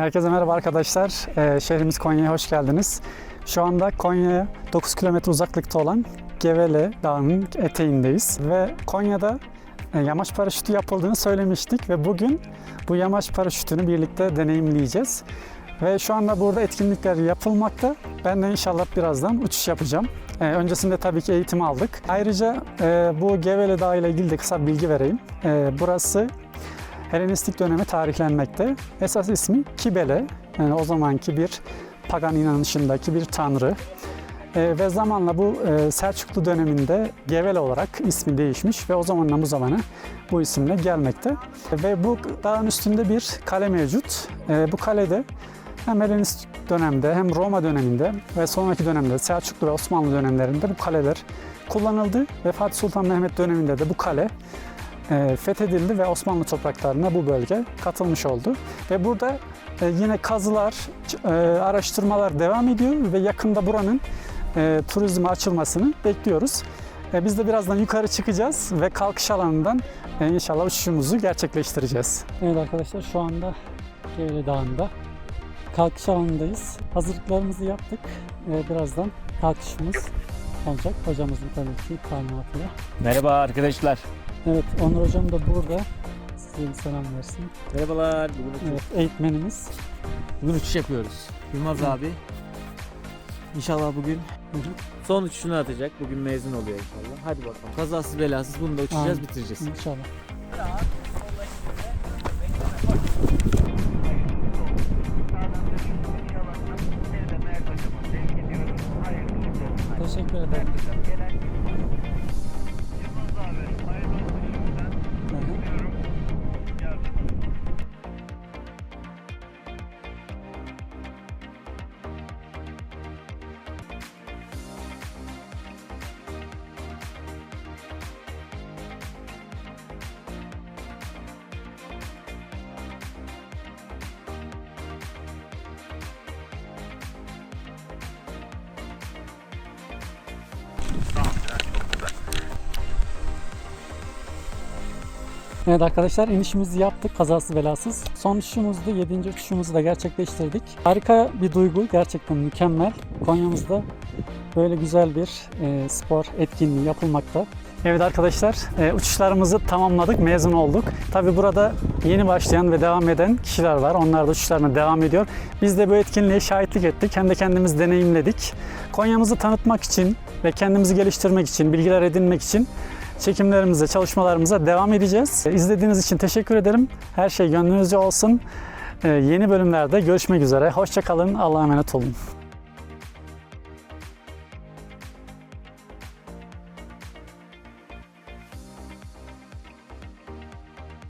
Herkese merhaba arkadaşlar. Ee, şehrimiz Konya'ya hoş geldiniz. Şu anda Konya'ya 9 kilometre uzaklıkta olan Gevele Dağı'nın eteğindeyiz. Ve Konya'da e, yamaç paraşütü yapıldığını söylemiştik ve bugün bu yamaç paraşütünü birlikte deneyimleyeceğiz. Ve şu anda burada etkinlikler yapılmakta. Ben de inşallah birazdan uçuş yapacağım. Ee, öncesinde tabii ki eğitim aldık. Ayrıca e, bu Gevele Dağı ile ilgili de kısa bilgi vereyim. E, burası Helenistik döneme tarihlenmekte. Esas ismi Kibele, yani o zamanki bir pagan inanışındaki bir tanrı. Ee, ve zamanla bu e, Selçuklu döneminde Gevele olarak ismi değişmiş ve o zamandan bu zamana bu isimle gelmekte. Ve bu dağın üstünde bir kale mevcut. Ee, bu kalede hem Helenistik dönemde hem Roma döneminde ve sonraki dönemde Selçuklu ve Osmanlı dönemlerinde bu kaleler kullanıldı ve Fatih Sultan Mehmet döneminde de bu kale e, fethedildi ve Osmanlı topraklarına bu bölge katılmış oldu. Ve burada e, yine kazılar, e, araştırmalar devam ediyor ve yakında buranın e, turizme açılmasını bekliyoruz. E, biz de birazdan yukarı çıkacağız ve kalkış alanından e, inşallah uçuşumuzu gerçekleştireceğiz. Evet arkadaşlar şu anda Gevele Dağı'nda kalkış alanındayız. Hazırlıklarımızı yaptık. E, birazdan kalkışımız olacak. Hocamızın tabii ki talimatıyla. Merhaba arkadaşlar. Evet, Onur Hocam da burada. Size bir selam versin. Merhabalar. Bugün, uçuş- Evet, eğitmenimiz. bugün uçuş yapıyoruz. Yılmaz abi. İnşallah bugün son uçuşunu atacak. Bugün mezun oluyor inşallah. Hadi bakalım. Kazasız belasız bunu da uçacağız Amin. bitireceğiz. İnşallah. Teşekkür ederim. Hı Evet arkadaşlar inişimizi yaptık kazasız belasız. Son uçuşumuzdu, 7. uçuşumuzu da gerçekleştirdik. Harika bir duygu, gerçekten mükemmel. Konya'mızda böyle güzel bir e, spor etkinliği yapılmakta. Evet arkadaşlar e, uçuşlarımızı tamamladık, mezun olduk. Tabi burada yeni başlayan ve devam eden kişiler var. Onlar da uçuşlarına devam ediyor. Biz de bu etkinliğe şahitlik ettik. Hem de kendimiz deneyimledik. Konya'mızı tanıtmak için ve kendimizi geliştirmek için, bilgiler edinmek için çekimlerimize, çalışmalarımıza devam edeceğiz. İzlediğiniz için teşekkür ederim. Her şey gönlünüzce olsun. Yeni bölümlerde görüşmek üzere. Hoşçakalın. Allah'a emanet olun.